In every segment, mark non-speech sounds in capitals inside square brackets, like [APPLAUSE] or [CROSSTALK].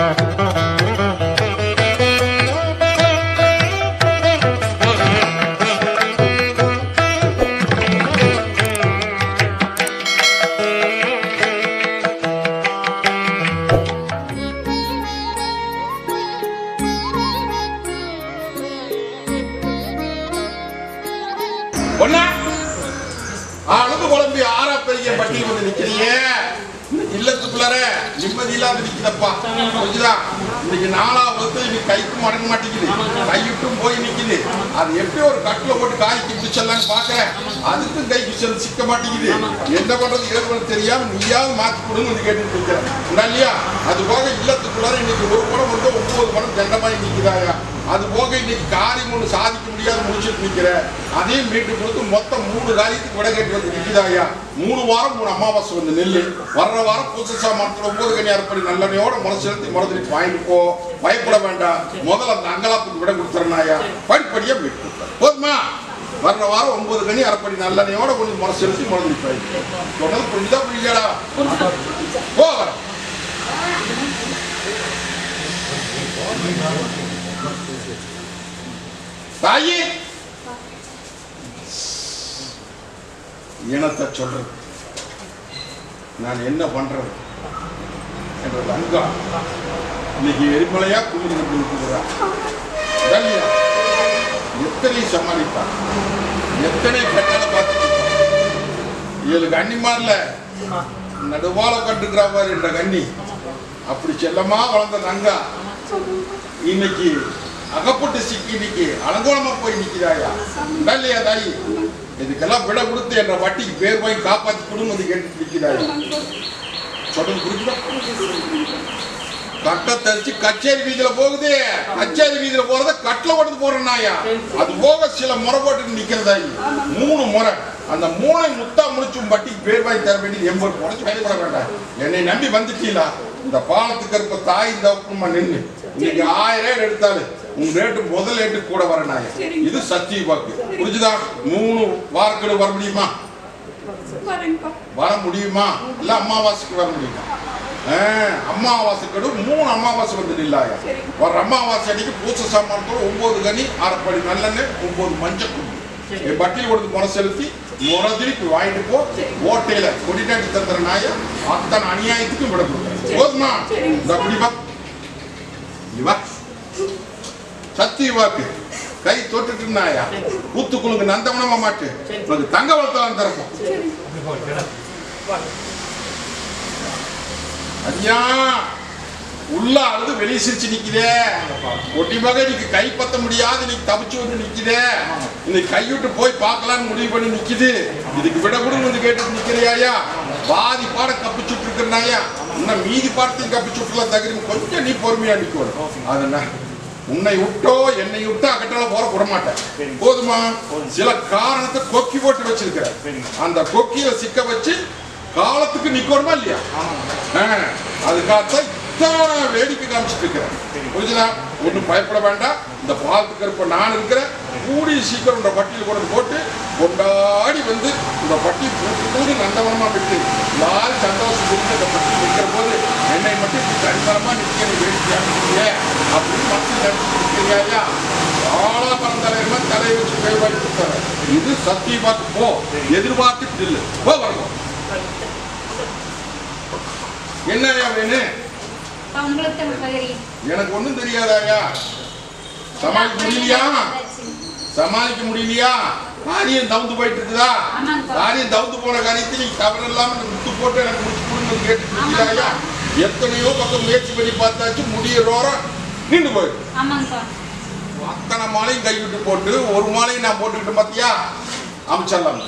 ஒண்ணா [LAUGHS] பாக்குறேன் அதுக்கும் கைக்கு செல் சிக்க மாட்டேங்குது. என்ன பண்றது ஏற்பட தெரியாம நீயாவது மாத்தி கொடுன்னு வந்து கேட்டு இல்லையா? அது போக இல்லத்துக்குள்ளார இன்னைக்கு ஒரு படம் வந்து ஒன்பது படம் தண்டமாய் நிக்குதாயா அது போக இன்னைக்கு காரியம் ஒன்று சாதிக்க முடியாத முடிச்சுட்டு நிக்கிற அதையும் மீட்டு கொடுத்து மொத்தம் மூணு காரியத்துக்கு விட கேட்டு வந்து நிக்குதாயா மூணு வாரம் மூணு அமாவாசை வந்து நெல்லு. வர்ற வாரம் புதுசா மரத்துல ஒன்பது கனியார் படி நல்லனையோட முறை செலுத்தி வாங்கிட்டு போ. பயப்பட வேண்டாம். முதல்ல அந்த அங்கலாப்புக்கு விட கொடுத்துறனாயா படிப்படியா மீட்டு போதுமா? வர்ற வாரம் ஒன்பது மணி அரைப்படி நல்லெண்ணையோட கொஞ்சம் முறை செலுத்தி முறதுக்கு சொன்னது புரிஞ்சுதா புரிஞ்சாடா போ வரேன். தாயி! இனத்தை சொல்றது. நான் என்ன பண்றது? என்ற அங்கா. இன்னைக்கு எரிமலையா குளிர்ந்து கொண்டிருக்கிறா எத்தனை சமாளிப்பான் எத்தனை பெண்ணால பார்த்து இது கண்ணி மாறல நடுவால கண்டுக்கிறார் என்ற கண்ணி. அப்படி செல்லமா வளர்ந்த நங்கா. இன்னைக்கு அகப்பட்டு சிக்கி இன்னைக்கு அலங்கோலமா போய் நிக்கிறாயா இல்லையா தாய்? இதுக்கெல்லாம் விட கொடுத்து என்ற வட்டிக்கு பேர் போய் காப்பாத்தி குடும்பத்தை கேட்டு நிக்கிறாயா சொல்றது புரியுதா கட்டை தரிச்சு கச்சேரி வீதியில போகுது. கச்சேரி வீதியில போறத கட்டில ஓட்டு போறேன் நாயா. அது போக சில முறை போட்டு நிக்கிறதாயி மூணு முறை. அந்த மூணை முத்தா முடிச்சும் வட்டிக்கு பேர் வாங்கி தர வேண்டியது எண்பது குறைச்சு பயப்பட வேண்டாம். என்னை நம்பி வந்துட்டீங்களா? இந்த பாலத்துக்கு இருக்க தாய் தப்புமா நின்று இன்னைக்கு ஆயிரம் ரேட் எடுத்தாலும் உங்க ரேட்டு முதல் ரேட்டு கூட வர நாயா. இது சத்திய வாக்கு. புரிஞ்சுதா? மூணு வாரக்கெடு வர முடியுமா? வர முடியுமா? இல்ல அமாவாசைக்கு வர முடியுமா? ஆ, அமாவாசைக்கடு மூணு அமாவாசை வந்து நில்லாயா. வர அமாவாசை அன்னைக்கு பூச சாமானத்தோட ஒன்பது கனி அரைப்படி நல்லெண்ணெய் ஒன்பது மஞ்சள் குண்டு என் பட்டியல் கொடுத்து முறை செலுத்தி முறை திருப்பி வாங்கிட்டு போ. ஓட்டையில கொடிநாட்டி தந்துற நாய அத்தனை அநியாயத்துக்கும் விட கொடுக்குறேன் போதுமா? சரி. இந்த அப்படி வா. நீ வா. சத்திய வாக்கு கை தொட்டுட்டு நாயா. ஊத்துக்குழுங்க நந்தவனமா மாட்டு. உனக்கு தங்க வளர்த்தான் திறக்கும் ஐயா உள்ள அழுது வெளியே சிரிச்சு நிக்குதே. ஒட்டிமாக மகன் இன்னைக்கு கை பத்த முடியாது இன்னைக்கு தப்பிச்சு வந்து நிக்குதே. இன்னைக்கு கைவிட்டு போய் பார்க்கலாம்னு முடிவு பண்ணி நிக்குது. இதுக்கு விட கூட வந்து கேட்டு நிக்கிறியாயா பாதி பாட கப்பிச்சுட்டு இருக்கிறனாயா இன்னும் மீதி பாடத்தையும் கப்பிச்சுட்டுலாம் தகுதி கொஞ்சம் நீ பொறுமையா நிக்கணும். அதுனா உன்னை விட்டோ என்னை விட்டோ அகற்றால போற விட மாட்டேன் போதுமா? சில காரணத்தை கொக்கி போட்டு வச்சிருக்கிற அந்த கொக்கியில சிக்க வச்சு காலத்துக்கு நிக்கணுமா இல்லையா? ஆ, அதுக்காகத்தான் இத்தனை வேடிக்கை காமிச்சிட்டு இருக்கிறேன். புரிஞ்சுதா? ஒன்றும் பயப்பட வேண்டாம். இந்த பாலத்துக்கு இருப்ப நான் இருக்கிறேன். கூடி சீக்கிரம் இந்த பட்டியல் கொண்டு போட்டு கொண்டாடி வந்து இந்த பட்டி கூட்டி கூடி நந்தவனமா விட்டு நாலு சந்தோஷம் கொடுத்து இந்த பட்டி நிற்கிற போது என்னை மட்டும் இப்படி தனித்தரமா நிற்கிற வேடிக்கையாக இருக்கீங்க அப்படின்னு மக்கள் நினைச்சிருக்கீங்க ஆளா பரந்தலைமா தலையை வச்சு கை கொடுத்தாரு. இது சத்தியமாக போ. எதிர்பார்த்துட்டு இல்லை போ வரணும். என்னையா வேணும் எனக்கு ஒண்ணும் தெரியாதாயா? சமாளிக்க முடியலையா? சமாளிக்க முடியலையா? காரியம் தவுந்து போயிட்டு இருக்குதா. காரியம் தவுந்து போன காரியத்தை நீ தவறு இல்லாம முத்து போட்டு எனக்கு முடிச்சு கொடுங்க கேட்டு இருக்கிறாயா எத்தனையோ பக்கம் முயற்சி பண்ணி பார்த்தாச்சு முடியறோரம் நின்று போயிடு அத்தனை மாலையும் கைவிட்டு போட்டு ஒரு மாலையும் நான் போட்டுக்கிட்டு பார்த்தியா அமைச்சிடலாம்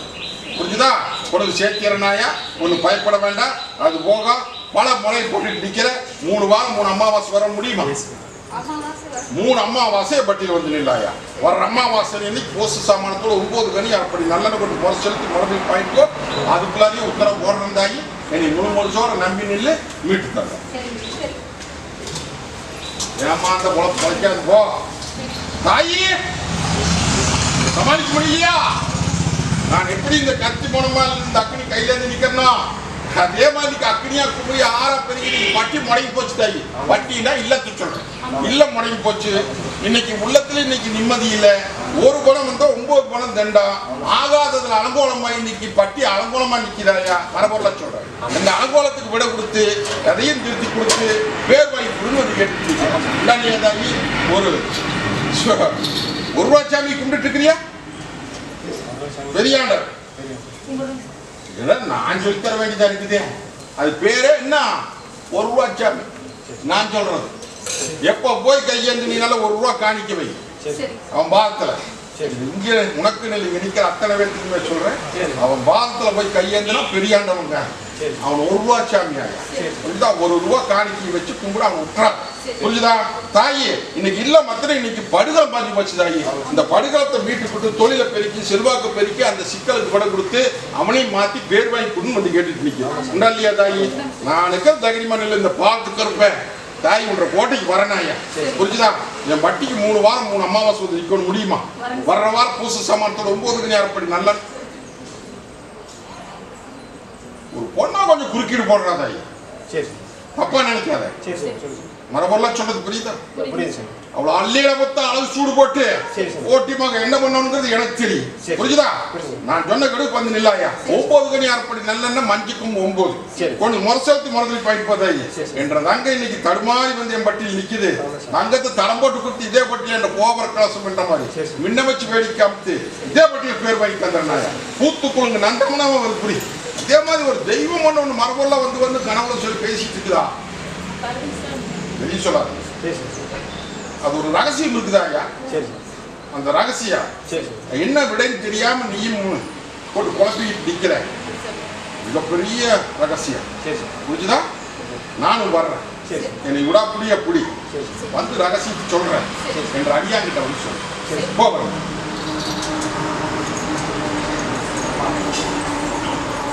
புரிஞ்சுதா? உனக்கு சேர்க்கிறனாயா ஒன்றும் பயப்பட வேண்டாம் அது போக பல முறை போட்டுட்டு நிக்கிற மூணு வாரம் மூணு அமாவாசை வர முடியுமா. மூணு அமாவாசை பட்டியல் வந்து நில்லாயா? வர அமாவாசை அன்னைக்கு போசு சாமானத்தோட ஒன்பது கனி அப்படி நல்லெண்ணெய் கொண்டு முறை செலுத்தி மறுபடியும் பாயிட்டோ அதுக்குள்ளாரையும் உத்தரவு போடுறதாகி என்னை முழு முழுசோட நம்பி நில்லு மீட்டு தர ஏமாந்த குழப்பம் குறைக்காது போ. தாயி சமாளிக்க முடியலையா? நான் எப்படி இந்த கத்தி போனமா இந்த அக்னி கையில இருந்து நிக்கிறனா அதே மாதிரி அக்னியா குமரி ஆற பெருகி வட்டி பட்டி முடங்கி போச்சு தாய். வட்டினா இல்லத்து சொல்றேன். இல்ல முடங்கி போச்சு. இன்னைக்கு உள்ளத்துல இன்னைக்கு நிம்மதி இல்ல. ஒரு குணம் வந்தா ஒன்பது குணம் தண்டா. ஆகாததுல அனுகூலமா இன்னைக்கு பட்டி அனுகூலமா நிக்கிறாயா? மரபொருள சொல்றேன். இந்த அனுகூலத்துக்கு விட கொடுத்து அதையும் திருத்தி கொடுத்து பேர் வாங்கி கொடுன்னு கேட்டு தாயி ஒரு ஒரு சாமி கும்பிட்டு இருக்கிறியா? பெரியாண்டர் இதெல்லாம் நான் சொல்லி தர வேண்டியதா இருக்குது. அது பேரே என்ன? ஒரு ரூபா சாமி நான் சொல்றது. எப்ப போய் கையேந்து நீனால ஒரு ரூபா காணிக்க வை. அவன் பாதத்துல. சரி. இங்க உனக்கு நெல் இங்க நிக்கிற அத்தனை பேருக்கு சொல்றேன். அவன் பாதத்துல போய் கையேந்தினா பெரியாண்டவங்க சரி. அவன் ஒரு ரூபா சாமியாக ஒரு ரூபா காணிக்கை வச்சு கும்பிட அவன் விட்டுறான் புரியுதா தாயி இன்னைக்கு இல்ல மத்திரம் இன்னைக்கு படுகலம் பாஞ்சு போச்சு தாயி. இந்த படுகளத்தை மீட்டு கொடுத்து தொழிலை பெருக்கி செல்வாக்கு பெருக்கி அந்த சிக்கலுக்கு படம் கொடுத்து அவனையும் மாத்தி பேர் வாங்கி கொடுன்னு வந்து கேட்டுட்டு நிற்கும் உண்டா இல்லையா தாயி? நான் இருக்கிற தகிரிமான இல்லை இந்த பார்த்துக்கு இருப்பேன் தாய் உன்ற கோட்டைக்கு வரனாயா புரிஞ்சுதா? என் பட்டிக்கு மூணு வாரம் மூணு அமாவாசை வந்து நிக்கணும் முடியுமா? வர்ற வாரம் பூச சமானத்தோட ஒன்பதுக்கு நேரப்படி நல்ல ஒரு பொண்ணா கொஞ்சம் குறுக்கீடு போடுறா தாய். சரி. தப்பா நினைக்காத. மரபெல்லாம் சொன்னது புரியுதா புரியுது சார் அவ்வளவு அள்ளியில மொத்த அளவு சூடு போட்டு சரி, சரி. ஓட்டிமாக என்ன பண்ணணுங்கிறது எனக்கு தெரியும் சரி. புரியுதா. நான் சொன்ன கடுப்பு வந்து நில்லாயா ஒன்பது கனி அரைப்படி நல்லெண்ணெய் மஞ்சுக்கும் ஒன்பது சரி. கொஞ்சம் சரி, சரி. என்ற தங்க இன்னைக்கு தடுமாறி வந்து என் பட்டியில் நிக்குது. தங்கத்தை தடம் போட்டு கொடுத்து இதே பட்டியில் என்ற கோபுர கலசம் என்ற மாதிரி சரி, சரி. மின்ன வச்சு வேடிக்கை அமைத்து இதே பட்டியல் பேர் வாங்கி தந்துடுறாங்க பூத்து குழுங்க நந்தமனா ஒரு புரி இதே மாதிரி ஒரு தெய்வம் ஒண்ணு ஒண்ணு மரபெல்லாம் வந்து வந்து கனவுல சொல்லி பேசிட்டு இருக்குதா வெளியே சொல்லாது. அது ஒரு ரகசியம் சரி சரி. அந்த ரகசியம் என்ன விடைன்னு தெரியாம நீயும் போட்டு குழப்பிக்கிட்டு நிக்கிற? மிகப்பெரிய ரகசியம். புரிஞ்சுதா? நானும் வர்றேன். என்னை விடா சரி சரி. வந்து ரகசியத்தை சொல்றேன் என்ற அடியாங்கிட்ட வந்து சொல்றேன் போகிறேன்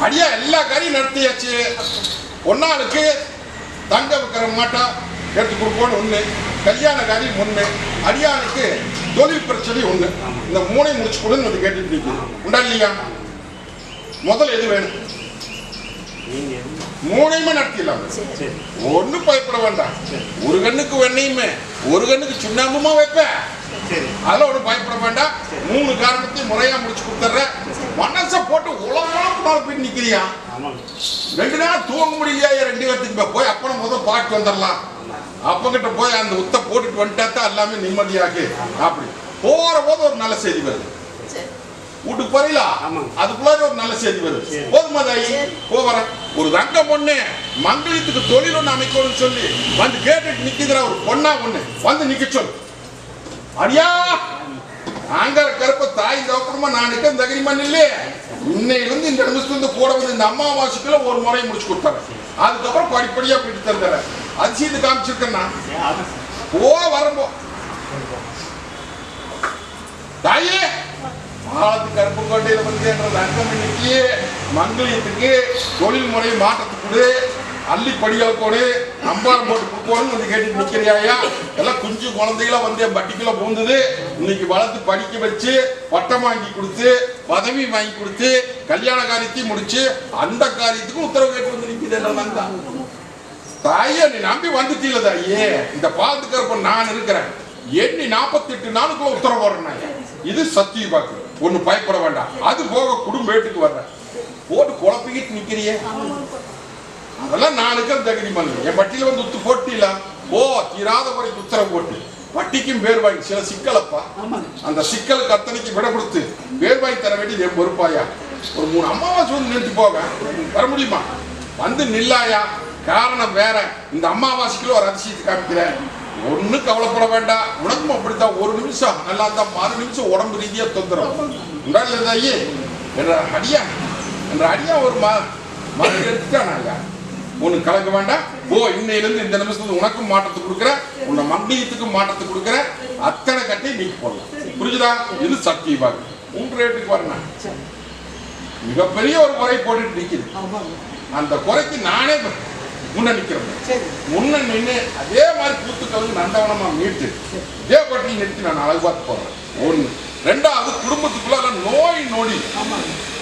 அடியா எல்லா காரியம் நடத்தியாச்சு. பொன்னாளுக்கு தங்க வைக்கிற மாட்டா. எடுத்து கொடுப்போன்னு ஒண்ணு கல்யாண காரியம் ஒண்ணு அடியானுக்கு தொழில் பிரச்சனை ஒண்ணு. இந்த மூணையும் முடிச்சு கொடுன்னு வந்து கேட்டுட்டு நிக்குது உண்டா இல்லையா? முதல்ல எது வேணும்? மூணையுமே நடத்திடலாம். சரி ஒண்ணும் பயப்பட வேண்டாம். ஒரு கண்ணுக்கு வெண்ணையுமே ஒரு கண்ணுக்கு சுண்ணாம்புமா வைப்பேன் அதெல்லாம் ஒன்றும் பயப்பட வேண்டாம். மூணு காரணத்தையும் முறையா முடிச்சு கொடுத்துட்றேன். மனசை போட்டு உலகம் நாள் போய் நிக்கிறியா? ஆமாங்க. ரெண்டு நாள் தூங்க முடியலையா? ரெண்டு பேர்த்துக்கு போய் அப்பனை முதல் பாட்டு வந்துடலாம். அப்பங்கிட்ட போய் அந்த உத்த போட்டுட்டு வந்துட்டா தான் எல்லாமே நிம்மதியாகு அப்படி. போற போது ஒரு நல்ல செய்தி வருது. சரி. வீட்டுக்கு போறீங்களா. அதுக்குள்ளார ஒரு நல்ல செய்தி வருது. போதுமா தாயி? போகிறேன் ஒரு தங்க பொண்ணு மங்களத்துக்கு தொழில் ஒண்ணு அமைக்கணும்னு சொல்லி வந்து கேட்டுட்டு நிக்குதுற ஒரு பொண்ணா ஒண்ணு. வந்து நிக்க சொல்லு. அடியா! அங்க கருப்ப தாய் தோக்கணுமா நான் நிக்க தகரிமா இல்லையே. இன்னையிலிருந்து இந்த நிமிஷத்துல இருந்து கூட வந்து இந்த அம்மாவாசைக்குள்ள ஒரு முறை முடிச்சு கொடுத்தாரு அதுக்கப்புறம் படிப்படியா போயிட்டு தந்துடுறேன். அதிசயத்து காமிச்சிருக்கேன் நான் போ வரம்போ. தாயே மாலத்து கருப்புக்கோட்டையில வந்து என்ற தங்கம் இன்னைக்கு மங்களியத்துக்கு தொழில் முறை மாற்றத்துக்கு அள்ளி படிகள் கொடு நம்பாரம் போட்டு கொடுக்கணும்னு வந்து கேட்டு நிக்கிறியாயா எல்லாம் குஞ்சு குழந்தைகளா வந்து என் பட்டிக்குள்ள பூந்தது. இன்னைக்கு வளர்த்து படிக்க வச்சு பட்டம் வாங்கி கொடுத்து பதவி வாங்கி கொடுத்து கல்யாண காரியத்தையும் முடிச்சு அந்த காரியத்துக்கும் உத்தரவு கேட்டு வந்து நிக்குது என்ற தங்கம். தாயே நீ நம்பி வந்துட்டீல தாயே. இந்த பாலத்துக்கு நான் இருக்கிறேன். எண்ணி நாற்பத்தி எட்டு நாளுக்குள்ள உத்தரவு வரணும் இது சத்திய பாக்கு ஒன்னு பயப்பட வேண்டாம். அது போக குடும்ப வீட்டுக்கு வர்றேன். போட்டு குழப்பிக்கிட்டு நிக்கிறியே. அதெல்லாம் நான் இருக்கிற தகுதி மண்ணு என் பட்டியில வந்து உத்து போட்டில ஓ தீராத குறைக்கு உத்தரவு போட்டு. வட்டிக்கும் பேர் வாங்கி சில சிக்கலப்பா. அந்த சிக்கலுக்கு அத்தனைக்கு விட கொடுத்து பேர் வாங்கி தர வேண்டியது என் பொறுப்பாயா? ஒரு மூணு அம்மாவாசி வந்து நின்று போக வர முடியுமா? வந்து நில்லாயா? காரணம் வேற. இந்த அமாவாசைக்குள்ள ஒரு அதிசயத்தை காமிக்கிறேன். ஒன்றும் கவலைப்பட வேண்டாம். உனக்கும் அப்படித்தான். ஒரு நிமிஷம். நல்லா தான் மறு நிமிஷம் உடம்பு ரீதியா தொந்தரவு. உண்டால ஐயே என்ற அடியா. என்ற அடியா ஒரு ம மறு எடுத்துட்டானாயா உனக்கு கலக்க வேண்டாம். ஓ இன்னையிலிருந்து இந்த நிமிஷத்துல உனக்கும் மாற்றத்தை கொடுக்குறேன். உன்னை மண்டியத்துக்கும் மாற்றத்தை கொடுக்குறேன். அத்தனை கட்டி நீ போடலாம். புரிஞ்சுதா? இது சக்தி பாரு உன் ரேட்டுக்கு வரணும் மிகப்பெரிய ஒரு குறை போட்டுட்டு நிக்குது அந்த குறைக்கு நானே முன்ன நிக்கிறேன் முன்ன நின்று அதே மாதிரி பூத்து கலந்து நந்தவனமா மீட்டு இதே பட்டியல் நிறுத்தி நான் அழகு பார்த்து போறேன். ஒண்ணு ரெண்டாவது குடும்பத்துக்குள்ள நோய் நொடி.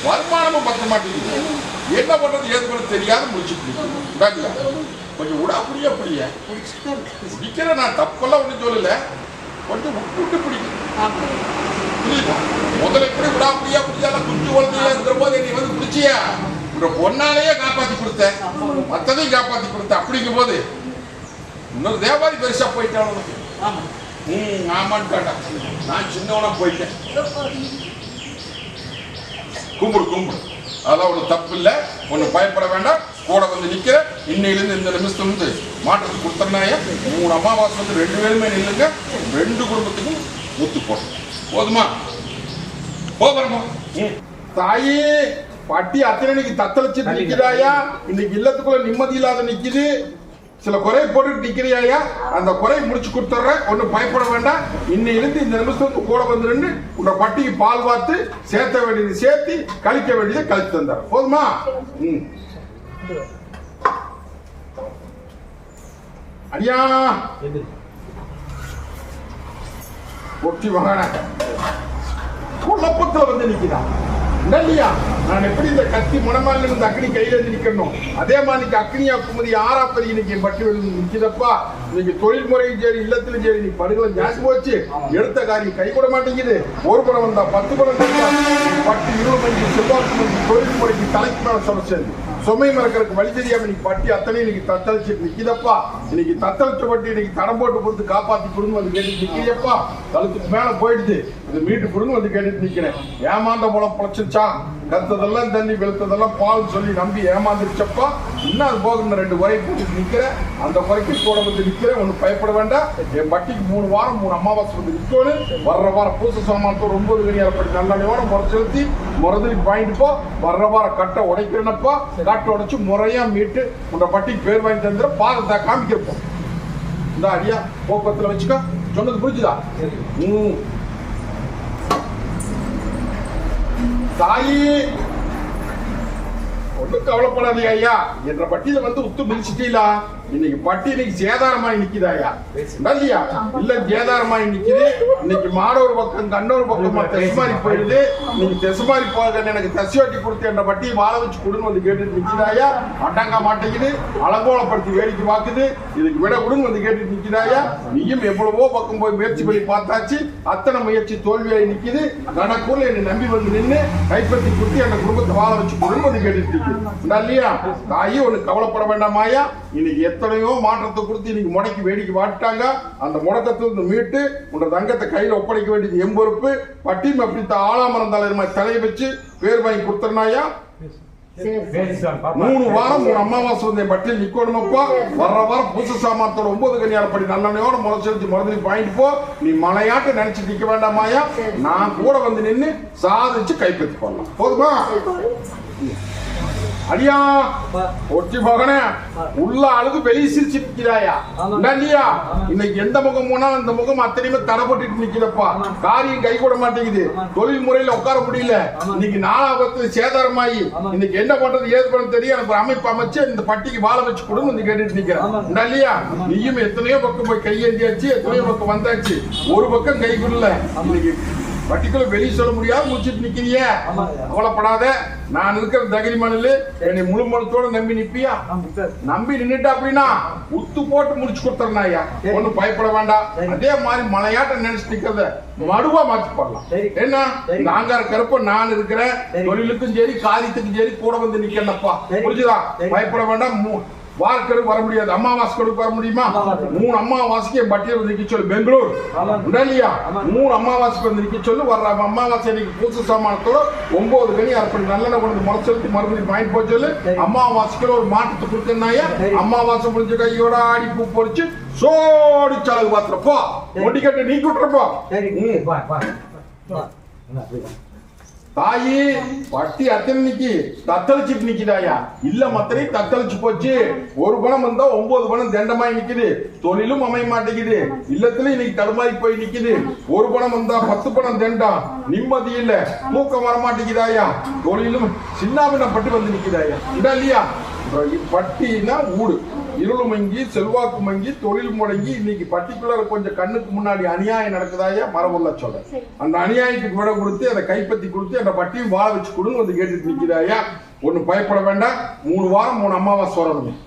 வருமானமும் பத்த மாட்டேங்குது. என்ன பண்றது ஏது பண்ண தெரியாத முடிச்சுட்டு. கொஞ்சம் விடா புரிய புரிய பிடிக்கிற நான் தப்பெல்லாம் ஒன்றும் சொல்லல. கொஞ்சம் விட்டு விட்டு பிடிக்கும் முதல்ல எப்படி விடா புரியா புரியாத குஞ்சு குழந்தையா இருக்கிற போது நீ வந்து பிடிச்சியா? உங்க பொண்ணாலேயே காப்பாத்தி கொடுத்த மத்ததையும் காப்பாத்தி கொடுத்த அப்படிங்கும் போது இன்னொரு தேவாரி பெருசா போயிட்டாலும் ம் ஆமான்னு கேட்டா நான் சின்னவனா போயிட்டேன். கும்பிடு கும்பிடு. அதெல்லாம் ஒரு தப்பு இல்லை. ஒன்றும் பயப்பட வேண்டாம். கூட வந்து நிற்கிற இன்னையிலேருந்து இந்த நிமிஷத்துல இருந்து மாற்றத்துக்கு கொடுத்தனாய மூணு அமாவாசை வந்து ரெண்டு பேருமே நில்லுங்க. ரெண்டு குடும்பத்துக்கும் ஒத்து போடும் போதுமா? போகிறோமா தாயி! பட்டி அத்தனைக்கு தத்தளிச்சு நிக்கிறாயா இன்னைக்கு இல்லத்துக்குள்ள நிம்மதி இல்லாத நிக்குது. சில குறை போட்டு நிக்கிறியாயா? அந்த குறை முடிச்சு கொடுத்துட்றேன் ஒன்றும் பயப்பட வேண்டாம். இன்னையிலிருந்து இந்த நிமிஷத்துக்கு கூட வந்து நின்று உங்க பட்டிக்கு பால் பார்த்து சேர்த்த வேண்டியது சேர்த்து கழிக்க வேண்டியதை கழிச்சு தந்தார். போதுமா? ம். அடியா! ஒட்டி மகான குழப்பத்துல வந்து நிக்கிறா இல்லையா? நான் எப்படி இந்த கத்தி முனமால இருந்து அக்னி கையில இருந்து நிக்கணும்? அதே மாதிரி இன்னைக்கு அக்னியா குமதி ஆறா பெரிய இன்னைக்கு பட்டி விழுந்து நிக்குதப்பா. இன்னைக்கு தொழில் முறையும் சரி இல்லத்திலும் சரி நீ படுகளை ஜாஸ்தி போச்சு. எடுத்த காரியம் கை கூட மாட்டேங்குது. ஒரு படம் வந்தா பத்து படம் பட்டு இருபது மணிக்கு செல்வாக்கு மணிக்கு தொழில் முறைக்கு தலைக்கு மேல சொல்ல சுமை மறக்கிறதுக்கு வழி தெரியாம இன்னைக்கு பட்டி அத்தனை இன்னைக்கு தத்தளிச்சு நிக்கிதப்பா. இன்னைக்கு தத்தளிச்ச பட்டி இன்னைக்கு தடம் போட்டு கொடுத்து காப்பாத்தி கொடுங்க வந்து கேட்டு நிக்கிறியப்பா. கழுத்துக்கு மேல போயிடுது. இது மீட்டு கொடுங்க வந்து கேட்டுட்டு நிக்கிறேன். ஏமாந்த போல பொழைச்சிருச்சா கத்ததெல்லாம் தண்ணி வெளுத்ததெல்லாம் பால் சொல்லி நம்பி ஏமாந்துருச்சப்பா இன்னும் அது போக ரெண்டு குறை போட்டு நிக்கிறேன். அந்த குறைக்கு கூட வந்து நிக்கிறேன் ஒன்றும் பயப்பட வேண்டாம். என் பட்டிக்கு மூணு வாரம் மூணு அமாவாசை வந்து நிற்கணும் வர்ற வாரம் பூச சாமானத்தோட ஒன்பது ஏற்படி நல்ல முறை செலுத்தி முறதுக்கு வாங்கிட்டு போ. வர்ற வாரம் கட்டை உடைக்கிறேனப்பா. கட்டை உடைச்சு முறையா மீட்டு உங்க பட்டிக்கு பேர் வாங்கி தந்துட பாதத்தை காமிக்கிறப்போம் இந்த அடியா போக்குவரத்துல வச்சுக்கோ. சொன்னது புரிஞ்சுதா? ம். தாயே! ஒன்றும் கவலைப்படாதீங்க ஐயா. என்ற பட்டியல வந்து உத்து மிதிச்சிட்டீங்களா? இன்னைக்கு பட்டி இன்னைக்கு சேதாரமாய் நிக்குதாயா? இல்லையா இல்ல சேதாரமாய் நிக்குது. இன்னைக்கு மாடோர் பக்கம் கண்ணோர் பக்கமா தெசுமாரி போயிடுது. இன்னைக்கு தெசுமாரி போக எனக்கு தசியோட்டி கொடுத்து என்ற பட்டியை வாழ வச்சு கொடுன்னு வந்து கேட்டுட்டு நிக்குதாயா? அடங்க மாட்டேங்குது. அலங்கோலப்படுத்தி வேடிக்கை பார்க்குது. இதுக்கு விட கொடுங்க வந்து கேட்டுட்டு நிக்குதாயா? நீயும் எவ்வளவோ பக்கம் போய் முயற்சி பண்ணி பார்த்தாச்சு. அத்தனை முயற்சி தோல்வியாகி நிக்குது. நடக்கூர்ல என்னை நம்பி வந்து நின்னு கைப்பற்றி கொடுத்து என் குடும்பத்தை வாழ வச்சு கொடுன்னு வந்து கேட்டுட்டு நிக்குது. இல்லையா? தாயி ஒண்ணு கவலைப்பட வேண்டாமாயா இன்னைக்கு எத்தனையோ மாற்றத்தை கொடுத்து இன்னைக்கு முடக்கி வேடிக்கை வாட்டாங்க அந்த முடக்கத்திலிருந்து மீட்டு உன்னோட தங்கத்தை கையில் ஒப்படைக்க வேண்டியது எம்பொறுப்பு பொறுப்பு. அப்படித்த அப்படி தலைவர் மாதிரி தலையை வச்சு பேர் வாங்கி கொடுத்துருனாயா மூணு வாரம் உன் அம்மாவா வந்து பட்டியல் நிக்கணுமப்பா வர்ற வாரம் பூச சாமானத்தோட ஒன்பது கல்யாணப்படி நல்லனையோட முளைச்செடுத்து மருந்து வாங்கிட்டு போ. நீ மலையாட்ட நினைச்சு நிக்க வேண்டாமாயா நான் கூட வந்து நின்று சாதிச்சு கைப்பற்றி போடலாம் போதுமா? அடியா ஒட்டி மகனே உள்ள அழுது வெளியே சிரிச்சு நிக்கிறாயா இல்லையா? இன்னைக்கு எந்த முகம் போனாலும் அந்த முகம் அத்தனையுமே தடைப்பட்டு நிக்கிறப்பா. காரியம் கை கூட மாட்டேங்குது. தொழில் முறையில உட்கார முடியல. இன்னைக்கு நாலாபத்து சேதாரமாயி. இன்னைக்கு என்ன பண்றது ஏது பண்ண தெரியும் எனக்கு ஒரு அமைப்பு அமைச்சு இந்த பட்டிக்கு வாழ வச்சு கொடுன்னு வந்து கேட்டுட்டு நிக்கிறேன். இல்லையா? நீயும் எத்தனையோ பக்கம் போய் கையேந்தியாச்சு எத்தனையோ பக்கம் வந்தாச்சு. ஒரு பக்கம் கைக்குள்ள இன்னைக்கு பட்டிக்குள்ள வெளியே சொல்ல முடியாது முடிச்சிட்டு நிக்கிறிய. கவலைப்படாத. நான் இருக்கிற தகிரி மணல் என்னை முழு மனத்தோட நம்பி நிப்பியா? நம்பி நின்னுட்ட அப்படின்னா உத்து போட்டு முடிச்சு கொடுத்துறேன் ஐயா. ஒண்ணும் பயப்பட வேண்டாம். அதே மாதிரி மலையாட்டம் நினைச்சு நிக்கிறத மடுவா மாத்தி போடலாம். என்ன? சரி. நாங்க இருக்கிறப்ப நான் இருக்கிறேன். தொழிலுக்கும் சரி காரியத்துக்கும் சரி கூட வந்து நிக்கிறேன்ப்பா சரி. புரிஞ்சுதா. பயப்பட வேண்டாம். மூ- வாரக்கெடுக்கு வர முடியாது. அமாவாசைக்கு வர முடியுமா. மூணு அமாவாசைக்கு என் பட்டியல் வந்து நிக்க சொல்லு. பெங்களூர். இல்லையா. மூணு அமாவாசைக்கு வந்து நிக்க சொல்லு. வர்ற அமாவாசை அன்னைக்கு பூச சாமானத்தோட ஒன்பது கனி அப்படி நல்லெண்ணெய் கொண்டு முறைச்செலுத்தி மறுபடியும் வாங்கி போய் சொல்லு. அமாவாசைக்கு ஒரு மாற்றத்தை கொடுத்தனாய சரி. அமாவாசை முடிஞ்ச கையோட ஆடி பூ பொறிச்சு சோடி சலகு பாத்துறப்போ சரி. ஒட்டிக்கட்டு நீக்கி விட்டுறப்போ தாயி பட்டி அத்தனை நிக்கி தத்தளிச்சுட்டு நிக்குதாயா? இல்ல மத்தனை தத்தளிச்சு போச்சு. ஒரு பணம் வந்தா ஒன்பது பணம் தண்டமாய் நிக்குது. தொழிலும் அமைய மாட்டேங்குது. இல்லத்துல இன்னைக்கு தடுமாறி போய் நிக்குது. ஒரு பணம் வந்தா பத்து பணம் தண்டம். நிம்மதி இல்ல. தூக்கம் வர மாட்டேங்குதாயா? தொழிலும் சின்னாபின்னப்பட்டு வந்து நிக்குதாயா? இதா இல்லையா? பட்டினா ஊடு. இருள் மங்கி செல்வாக்கு மங்கி தொழில் முடங்கி இன்னைக்கு பர்டிகுலர் கொஞ்சம் கண்ணுக்கு முன்னாடி அநியாயம் நடக்குதாயா மரபுள்ள சொல்றேன். அந்த அநியாயத்துக்கு விட கொடுத்து அதை கைப்பற்றி கொடுத்து அந்த பட்டியும் வாழ வச்சு கொடுன்னு வந்து கேட்டுட்டு நிக்கிறாயா ஒண்ணு பயப்பட வேண்டாம். மூணு வாரம் மூணு அமாவாசை வரணும்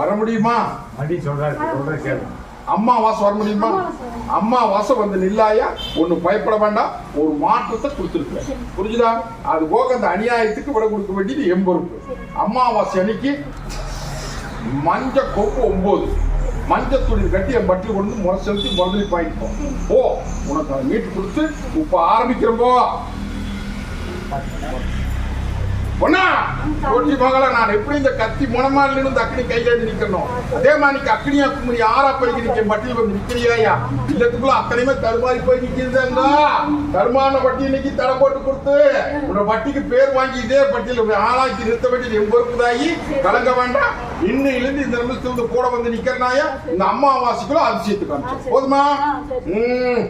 வர முடியுமா? வண்டி சொல்றாரு சொல்ற கேளு அம்மாவாசை வர முடியுமா? அம்மாவாசை வந்து நில்லாயா ஒண்ணு பயப்பட வேண்டாம். ஒரு மாற்றத்தை கொடுத்துருக்க புரிஞ்சுதா? அது போக அந்த அநியாயத்துக்கு விட கொடுக்க வேண்டியது எம்பொறுப்பு அம்மாவாசை அன்னைக்கு மஞ்ச கொம்பு ஒன்பது மஞ்சள் துணி கட்டி என் பட்டில் கொண்டு முறை செலுத்தி முதலில் பாயிட்டு ஓ உனக்கு அதை மீட்டு கொடுத்து இப்போ ஆரம்பிக்கிறோம் போ பொண்ணா போட்டி மகள நான் எப்படி இந்த கத்தி முனமால இந்த அக்னி கையில இருந்து நிக்கணும் அதே மாதிரி அக்னியா குமரி ஆறா பைக்கு நிக்க பட்டியல் வந்து நிக்கிறியா இல்லத்துக்குள்ள அத்தனையுமே தருமாறி போய் நிக்கிறதுங்க தருமான பட்டி இன்னைக்கு தடை போட்டு கொடுத்து உன்னோட பட்டிக்கு பேர் வாங்கி இதே பட்டியல ஆளாக்கி நிறுத்த வேண்டியது என் பொறுப்புதாயி. கலங்க வேண்டாம். இன்னையிலிருந்து இந்த நிமிஷத்துல இருந்து கூட வந்து நிக்கிறனாயா? இந்த அம்மாவாசைக்குள்ள அதிசயத்துக்கு அனுப்பிச்சு. போதுமா? ம்.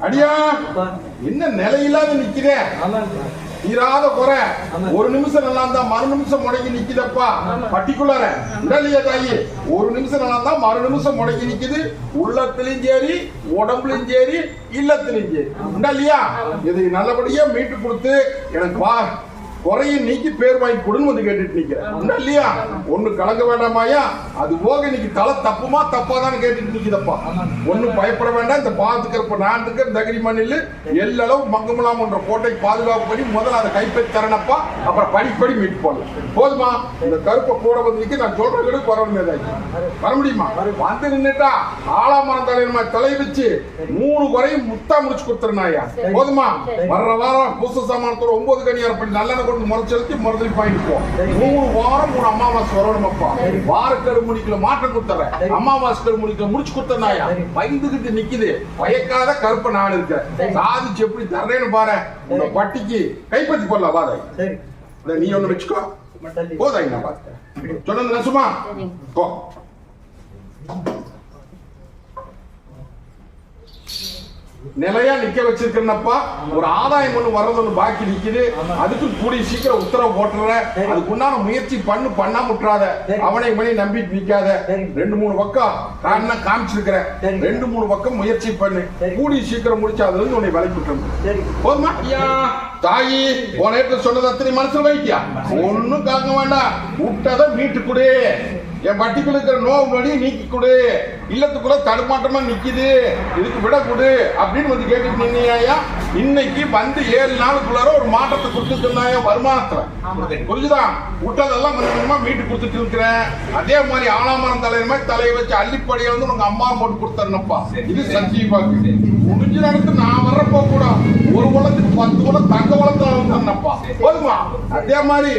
அடியா என்ன நிலையில்லாத நிக்கிறே? தீராத குறை. ஒரு நிமிஷம் நல்லா இருந்தா மறு நிமிஷம் முடங்கி நிக்குதப்பா. பர்டிகுலர உடலையே தாயி. ஒரு நிமிஷம் நல்லா இருந்தா மறு நிமிஷம் முடங்கி நிக்குது. உள்ளத்திலும் சரி உடம்புலயும் சரி இல்லத்திலும் சரி. உண்டா இதை நல்லபடியா மீட்டு கொடுத்து எனக்கு வா. குறையும் நீக்கி பேர் வாங்கி கொடுன்னு வந்து கேட்டுட்டு நிக்கிறேன். இல்லையா? ஒண்ணு கலங்க வேண்டாமாயா அது போக இன்னைக்கு தலை தப்புமா தப்பாதான்னு கேட்டுட்டு நிக்குதப்பா. ஒண்ணு பயப்பட வேண்டாம். இந்த பாதுகாப்பு நான் இருக்கிற தகிரி மண்ணில் எல்லளவு மங்கமலாம் என்ற கோட்டை பாதுகாப்பு பண்ணி முதல்ல அதை கைப்பற்றி தரணப்பா அப்புறம் படிப்படி மீட்டு போடலாம். போதுமா? இந்த கருப்பை கூட வந்து நிக்க நான் சொல்றது வரணும் ஏதாச்சும் வர முடியுமா? வந்து நின்னுட்டா ஆளாமரம் தலைவர் தலை வச்சு மூணு வரையும் முத்தா முடிச்சு கொடுத்துருனாயா போதுமா? வர்ற வாரம் புதுசு சாமானத்தோட ஒன்பது கனி அரைப்படி நல்லெண்ணெய் கொண்டு முறை செலுத்தி மறுதலி பாயிண்ட் போ மூணு வாரம் மூணு அமாவாசை வரணும் அப்பா வாரக்கரு முடிக்கல மாற்றம் கொடுத்துறேன். அமாவாசை கரு முடிக்கல முடிச்சு கொடுத்தனாயா பயந்துகிட்டு நிக்குது. பயக்காத கருப்ப நான் இருக்கேன் சாதிச்சு எப்படி தர்றேன்னு பாரு. உங்க பட்டிக்கு கைப்பற்றி போடலாம் வாதை சரி. இதை நீ ஒண்ணு வச்சுக்கோ. போதாங்க நான் பார்த்துக்கிறேன் சொன்னது நசுமா போ. நிலையா நிக்க வச்சிருக்கிறனப்பா ஒரு ஆதாயம் ஒண்ணு வர்றது ஒண்ணு பாக்கி நிக்குது. அதுக்கு கூடிய சீக்கிரம் உத்தரவு போட்டுற. அதுக்குண்டான முயற்சி பண்ணு பண்ணாம விட்டுறாத சரி. அவனை இவனை நம்பிட்டு நிக்காத. ரெண்டு மூணு பக்கம் காரணம் காமிச்சிருக்கிறேன். சரி. ரெண்டு மூணு பக்கம் முயற்சி பண்ணு. கூடிய சீக்கிரம் முடிச்சு அதுல இருந்து உன்னை சரி. போதுமா? ஐயா. தாயி போன சொன்னது அத்தனை மனசுல வைக்கியா? ஒண்ணும் காக்க வேண்டாம். விட்டதை மீட்டு கொடு. என் பட்டிக்குள்ள இருக்கிற நோவு நொடி நீக்கி கொடு. இல்லத்துக்குள்ள தடுமாட்டமா நிக்குது. இதுக்கு விட கொடு அப்படின்னு வந்து கேட்டுட்டு நின்னியா இன்னைக்கு வந்து ஏழு நாளுக்குள்ளார ஒரு மாற்றத்தை கொடுத்து சொன்னாய வருமானத்துல. புரிஞ்சுதா? விட்டதெல்லாம் கொஞ்சம் மீட்டு கொடுத்துட்டு இருக்கிறேன். அதே மாதிரி ஆலாமரம் மாதிரி தலையை வச்சு அள்ளிப்படியை வந்து உங்க அம்மா போட்டு கொடுத்தரணுப்பா இது சஞ்சீவாக்கு முடிஞ்ச நேரத்துக்கு நான் வர்றப்போ கூட ஒரு குளத்துக்கு பத்து குளம் தங்க குளத்துல வந்தேன்னப்பா போதுமா? அதே மாதிரி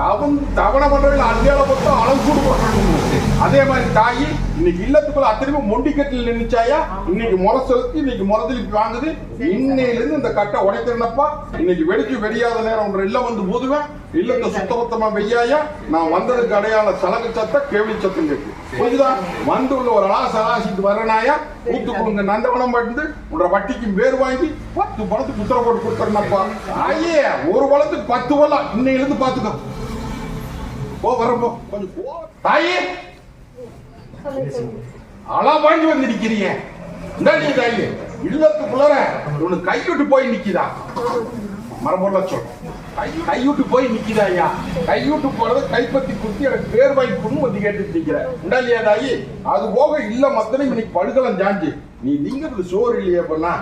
அவன் தவணை பண்றவங்க அந்தியால மொத்தம் அளவுக்கூடு போட்டாங்க அதே மாதிரி தாயி இன்னைக்கு இல்லத்துக்குள்ள அத்தனையுமே மொண்டிக்கட்டில் நின்னுச்சாயா? இன்னைக்கு முறை செலுத்தி இன்னைக்கு முறை திருப்பி வாங்குது. இன்னையிலிருந்து இந்த கட்டை உடைக்கிறனப்பா. இன்னைக்கு வெடிச்சு வெடியாத நேரம் ஒன்று இல்லம் வந்து போதுவேன் இல்லத்தை சுத்தபத்தமா வெய்யாயா? நான் வந்ததுக்கு அடையாள சலகு சத்த கேள்வி சத்தம் கேட்கு. புரிஞ்சுதான் வந்து உள்ள ஒரு அலா சலாசிட்டு வரனாயா ஊத்து கொடுங்க நந்தவனம் பட்டு உன்ற வட்டிக்கும் பேர் வாங்கி பத்து பணத்துக்கு உத்தரவு போட்டு கொடுத்துறனப்பா. ஐயே ஒரு பழத்துக்கு பத்து பழம் இன்னையிலிருந்து பாத்துக்கோ. போ வரப்போ கொஞ்சம் போ. தாயே. அளா வாங்கி வந்து நிக்கிறீங்க இந்த நீ தாயே. இல்லத்துக்குள்ளார ஒண்ணு கைவிட்டு போய் நிக்கிதா. மரபொருள சொல். கை போய் நிக்குதா ஐயா கைவிட்டு போறத கைப்பத்தி குத்தி எனக்கு பேர் வாங்கி கொண்டு வந்து கேட்டு நிக்கிற. உண்டா தாயி? அது போக இல்ல மத்தனை இன்னைக்கு படுக்கலாம் ஜாஞ்சி நீ திங்கிறது சோறு இல்லையே பண்ணா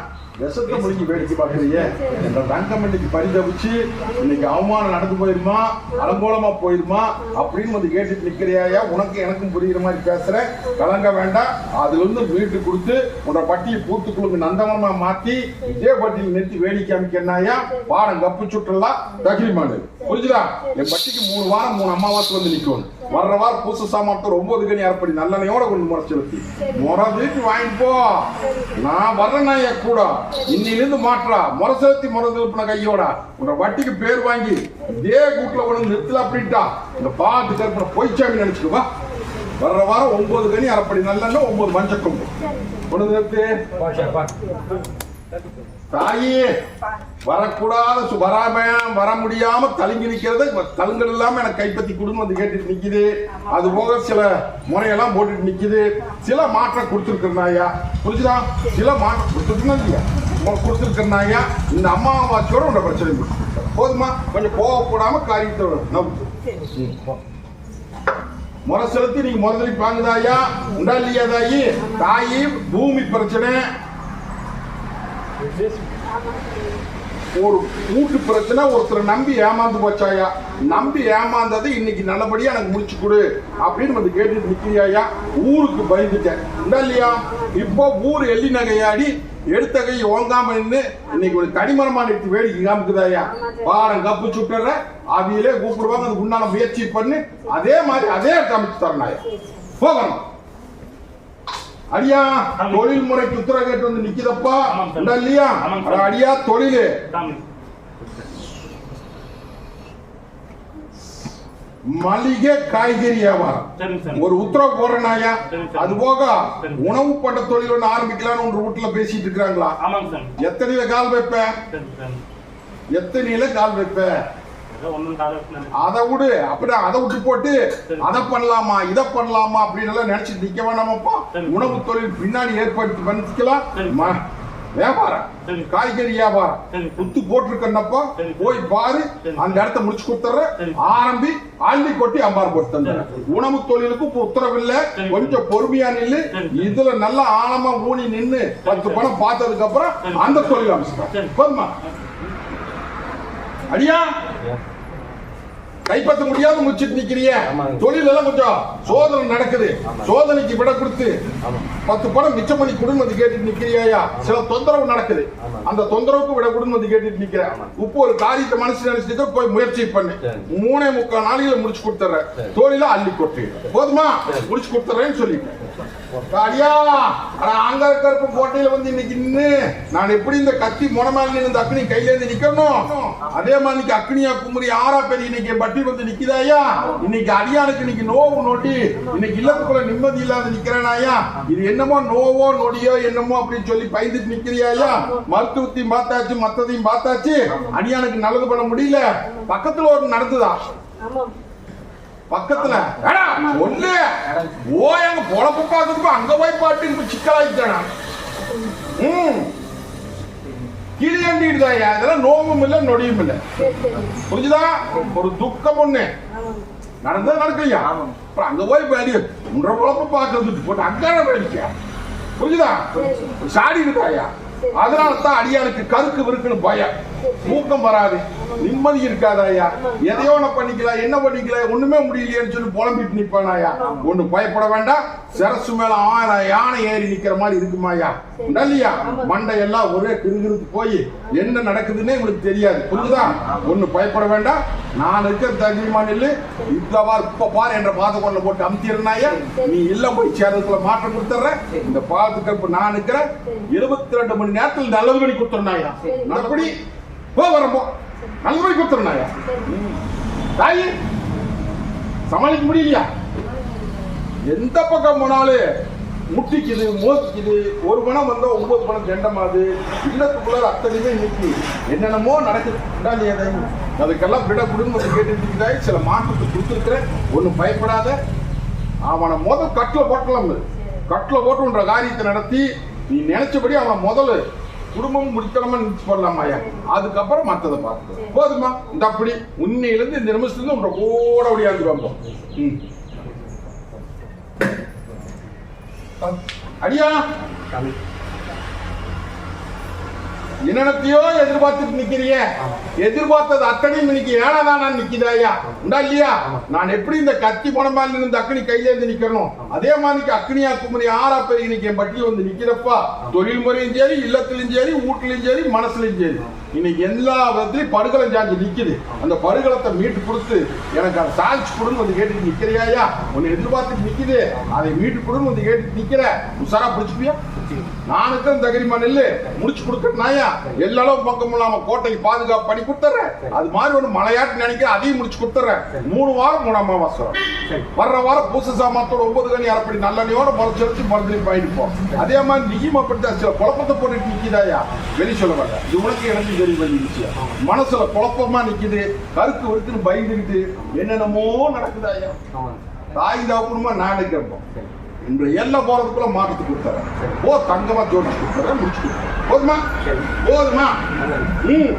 விஷத்தை முடிஞ்சு வேடிக்கை பார்க்குறீங்க? இந்த தங்கம் இன்னைக்கு பரிதவிச்சு இன்னைக்கு அவமானம் நடந்து போயிருமா? அலங்கோலமா போயிருமா? அப்படின்னு வந்து கேட்டுட்டு நிக்கிறியாயா உனக்கு எனக்கும் புரியுற மாதிரி பேசுறேன் கலங்க வேண்டாம். அதுல இருந்து மீட்டு கொடுத்து உன்னோட பட்டியை பூத்துக்குழுங்க நந்தவனமா மாத்தி இதே பட்டியில் நிறுத்தி வேடிக்கை அமைக்கனாயா பாடம் கப்பு சுற்றலாம். தகிரிமாடு புரிஞ்சுதா? என் பட்டிக்கு மூணு வாரம் மூணு அம்மாவாசு வந்து நிக்கணும். வர்ற வாரம் புதுசு சாமான் ஒன்பது கணி அரைப்படி நல்லெண்ணையோட கொண்டு முறை செலுத்தி முறை வீட்டு வாங்கிட்டு போ. நான் வர்றேன் என் கூட. இன்னிலிருந்து மாற்றா. முறை செலுத்தி முறை திருப்பின கையோட. உன்னோட வட்டிக்கு பேர் வாங்கி இதே கூட்டுல கொண்டு நிறுத்தல அப்படின்ட்டா. இந்த பாட்டு கருப்பின பொய்ச்சாமி நினைச்சுக்குவா வர்ற வாரம் ஒன்பது கணி அரைப்படி நல்லெண்ணெய் ஒன்பது மஞ்சள் கொம்பு. நிறுத்து. தாயே வரக்கூடாத வராம வர முடியாம தழுங்கி நிக்கிறது தழுங்கல் இல்லாம எனக்கு கைப்பத்தி கொடுன்னு வந்து கேட்டுட்டு நிக்குது. அது போக சில முறையெல்லாம் போட்டுட்டு நிக்குது. சில மாற்றம் கொடுத்துருக்குறாயா புரிஞ்சுதா? சில மாற்றம் கொடுத்துருக்கா இல்லையா? கொடுத்துருக்கேன்னாயா இந்த அம்மாவாச்சியோட உன்னோட பிரச்சனை முடிச்சு போதுமா? கொஞ்சம் கோவப்படாம காரியத்தை நவுத்து ம், போ. முறை செலுத்தி நீங்க முதலி பாங்குதாயா உண்டா இல்லையா தாயி? தாயி பூமி பிரச்சனை. ஒரு மூட்டு பிரச்சனை ஒருத்தரை நம்பி ஏமாந்து போச்சாயா? நம்பி ஏமாந்ததை இன்னைக்கு நல்லபடியா எனக்கு முடிச்சு கொடு அப்படின்னு வந்து கேட்டுட்டு நிக்கிறியாயா? ஊருக்கு பயந்துட்டேன். உண்டா இல்லையா? இப்போ ஊர் எள்ளி நகையாடி எடுத்த கை ஓங்காம நின்று இன்னைக்கு ஒரு தனிமரமா நிறுத்தி வேடிக்கை காமிக்குதாயா? பாரம் கப்பு சுட்டுற அவையிலே கூப்பிடுவாங்க அதுக்கு உண்டான முயற்சி பண்ணு. அதே மாதிரி அதே காமிச்சு தரணும் போகணும். அடியா தொழில் முறைக்கு உத்தரவு கேட்டு வந்து நிக்குதப்பா. இல்லையா. அடியா தொழிலு. மளிகை காய்கறி வியாபாரம். ஒரு உத்தரவு போடுறேனாயா. அது போக. உணவு பண்ட தொழில் ஒன்று ஆரம்பிக்கலாம்னு உங்க வீட்டுல பேசிட்டு இருக்கிறாங்களா? எத்தனையில கால் வைப்ப? எத்தனையில கால் வைப்ப? அதை விடு அப்படி அதை விட்டு போட்டு. அதை பண்ணலாமா இதை பண்ணலாமா அப்படின்னு எல்லாம் நினைச்சிட்டு நிக்க வேணாமாப்பா சரி. உணவு தொழில் பின்னாடி ஏற்படுத்தி பண்ணிக்கலாம் வியாபாரம். காய்கறி வியாபாரம். குத்து போட்டிருக்கேன்னப்பா சரி. போய் பாரு. அந்த இடத்த முடிச்சு கொடுத்துறேன் சரி. ஆரம்பி அள்ளி கொட்டி அம்பார் போட்டு தந்துடுறேன். உணவு தொழிலுக்கு இப்ப உத்தரவு இல்ல. கொஞ்சம் பொறுமையா நில்லு. இதுல நல்லா ஆழமா ஊனி நின்னு பத்து. பணம் பார்த்ததுக்கு அப்புறம். அந்த தொழில் அமைச்சுக்கலாம் சரி. போதுமா அடியா கைப்பற்ற முடியாத முடிச்சிட்டு நிக்கிறிய ஆமாங்க. தொழில் எல்லாம் கொஞ்சம் சோதனை நடக்குது. சோதனைக்கு விட கொடுத்து பத்து பணம் மிச்சம் பண்ணி வந்து கேட்டுட்டு நிக்கிறியா சில தொந்தரவு நடக்குது. அந்த தொந்தரவுக்கு விட வந்து கேட்டுட்டு நிக்கிறேன். இப்போ ஒரு காரியத்தை மனசு நினைச்சிட்டு போய் முயற்சி பண்ணு. மூணே முக்கால் நாளையில முடிச்சு கொடுத்துறேன். தொழில அள்ளி கொட்டு. போதுமா. முடிச்சு கொடுத்துறேன்னு சொல்லிட்டேன். அடியா! அட அங்க இருக்கிறப்ப கோட்டையில வந்து இன்னைக்கு நின்னு நான் எப்படி இந்த கத்தி முனமேல நின்று அக்னி கையில இருந்து நிக்கணும்? அதே மாதிரி அக்னியா குமரி ஆறா பெரிய இன்னைக்கு பட்டி வந்து நிக்குதாயா இன்னைக்கு அடியானுக்கு இன்னைக்கு நோவு நொடி. இன்னைக்கு இல்லத்துக்குள்ள நிம்மதி இல்லாத நிக்கிறேனாயா இது என்னமோ நோவோ நொடியோ என்னமோ அப்படின்னு சொல்லி பயந்துட்டு நிக்கிறியாயா மருத்துவத்தையும் பார்த்தாச்சு மத்ததையும் பார்த்தாச்சு. அடியானுக்கு நல்லது பண்ண முடியல. பக்கத்துல ஒரு நடந்துதா? பக்கத்துல. ஒண்ணு ஓ எங்க பொழப்பு பார்க்கறதுக்கு அங்க போய் பாட்டு சிக்கலாயிட்டானா? ம். கிளியண்டிடுதாயா இதெல்லாம் நோவும் இல்ல நொடியும் இல்ல. புரிஞ்சுதா? ஒரு துக்கம் ஒண்ணு நடந்தா நடக்கலையா. அப்புறம் அங்க போய் பேடி உன்ற பொழப்பு பார்க்கறதுக்கு போட்டு அங்கான பேடிக்கா புரிஞ்சுதா? சாடி இருக்காயா? அதனால தான் அடியானுக்கு கருக்கு விருக்குன்னு பயம். தூக்கம் வராது. நிம்மதி இருக்காதாயா எதையோ ஒண்ணு பண்ணிக்கலாம் என்ன பண்ணிக்கலாம் ஒண்ணுமே முடியலையேன்னு சொல்லி புலம்பிட்டு நிப்பானாயா ஒண்ணு பயப்பட வேண்டாம். சரசு மேல ஆயிரம் யானை ஏறி நிக்கிற மாதிரி இருக்குமா ஐயா? இல்லையா மண்டை எல்லாம் ஒரே கிருகிருக்கு போய் என்ன நடக்குதுன்னே உங்களுக்கு தெரியாது. புரிஞ்சுதா? ஒண்ணு பயப்பட வேண்டாம். நான் இருக்க தைரியமா நில்லு? இப்ப இப்ப பார் என்ற பாதகொள்ள போட்டு அமுத்திடுனாயா நீ இல்ல போய் சேர்றதுக்குள்ள மாற்றம் கொடுத்துறேன் இந்த பாதுகாப்பு நான் இருக்கிறேன் இருபத்தி ரெண்டு மணி நேரத்தில் நல்லது பண்ணி கொடுத்துருந்தாயா நல்லபடி போ வரம்போ. நல்லபடி கொடுத்துருனாயா தாய் சமாளிக்க முடியலையா? எந்த பக்கம் போனாலும் முட்டிக்குது மோதிக்குது ஒரு பணம் வந்தா ஒன்பது பணம் ஜெண்டமாது இல்லத்துக்குள்ள அத்தனையுமே நிற்கி என்னென்னமோ நடக்குது. உண்டாலியா தாயி? அதுக்கெல்லாம் விட குடும்பத்தை கேட்டுட்டு சில மாற்றத்தை கொடுத்துருக்கிறேன். ஒன்றும் பயப்படாத. அவனை முதல் கட்டில் போட்டலாம் கட்டில் போட்டுன்ற காரியத்தை நடத்தி நீ நினைச்சபடி அவனை முதல்ல குடும்பம் முடிக்கணுமா நினைச்சு போடலாமாயா அதுக்கப்புறம் மத்ததை பார்த்து. போதுமா? இந்த அப்படி. உன்னையிலிருந்து இந்த நிமிஷத்துல உங்களை கூட ஒடியாந்துருவாங்க ம். அடியா. என்னென்னத்தையோ எதிர்பார்த்துட்டு நிக்கிறீங்க? எதிர்பார்த்தது அத்தனையும் இன்னைக்கு ஏனாதானா நிக்கிறாயா உண்டா இல்லையா? நான் எப்படி இந்த கத்தி போன மாதிரி இருந்து அக்னி கையில இருந்து நிக்கிறோம் அதே மாதிரி அக்னியா குமரி ஆறா பெரிய இன்னைக்கு என் பட்டியல் வந்து நிக்கிறப்பா தொழில் முறையும் சரி இல்லத்திலும் சரி வீட்டிலும் சரி மனசுலயும் சரி. இன்னைக்கு எல்லா விதத்திலையும் படுகலம் சாஞ்சு நிற்குது அந்த படுகளத்தை மீட்டு கொடுத்து எனக்கு அதை சாதிச்சு கொடுன்னு வந்து கேட்டுட்டு நிக்கிறியாயா உன்னை எதிர்பார்த்துட்டு நிற்குது அதை மீட்டு கொடுன்னு வந்து கேட்டு நிற்கிற உசாரா பிடிச்சிப்பியா? நானுக்கும் தகரிமா நெல் முடிச்சு கொடுக்கறனாயா எல்லாரும் பக்கம் இல்லாம கோட்டைக்கு பாதுகாப்பு பண்ணி கொடுத்துறேன். அது மாதிரி ஒன்று மலையாட்டு நினைக்கிற அதையும் முடிச்சு கொடுத்துறேன். மூணு வாரம் மூணு அமாவாசை. வர்ற வாரம் பூச சாமத்தோட ஒன்பது கணி அரைப்படி நல்லெண்ணையோட மறைச்சு வச்சு மறுபடியும் பயணிப்போம். அதே மாதிரி நீயும் அப்படித்தான் சில குழப்பத்தை போட்டுட்டு நிக்குதாயா வெளி சொல்ல மாட்டேன் இது உனக்கு எனக்கு தெரிய வேண்டிய விஷயம் மனசுல குழப்பமா நிக்குது கருக்கு விருத்துன்னு பயந்துக்கிட்டு என்னென்னமோ நடக்குதாயா ஆமாம் தாய் தாப்புணுமா நான் இருக்கிறப்போம் இந்த எல்லை போறதுக்குள்ள மாற்றத்தை கொடுத்துறேன். போ தங்கமா ஜோடிச்சு கொடுத்துறேன் முடிச்சு கொடுத்துறேன். போதுமா? போதுமா? ம்.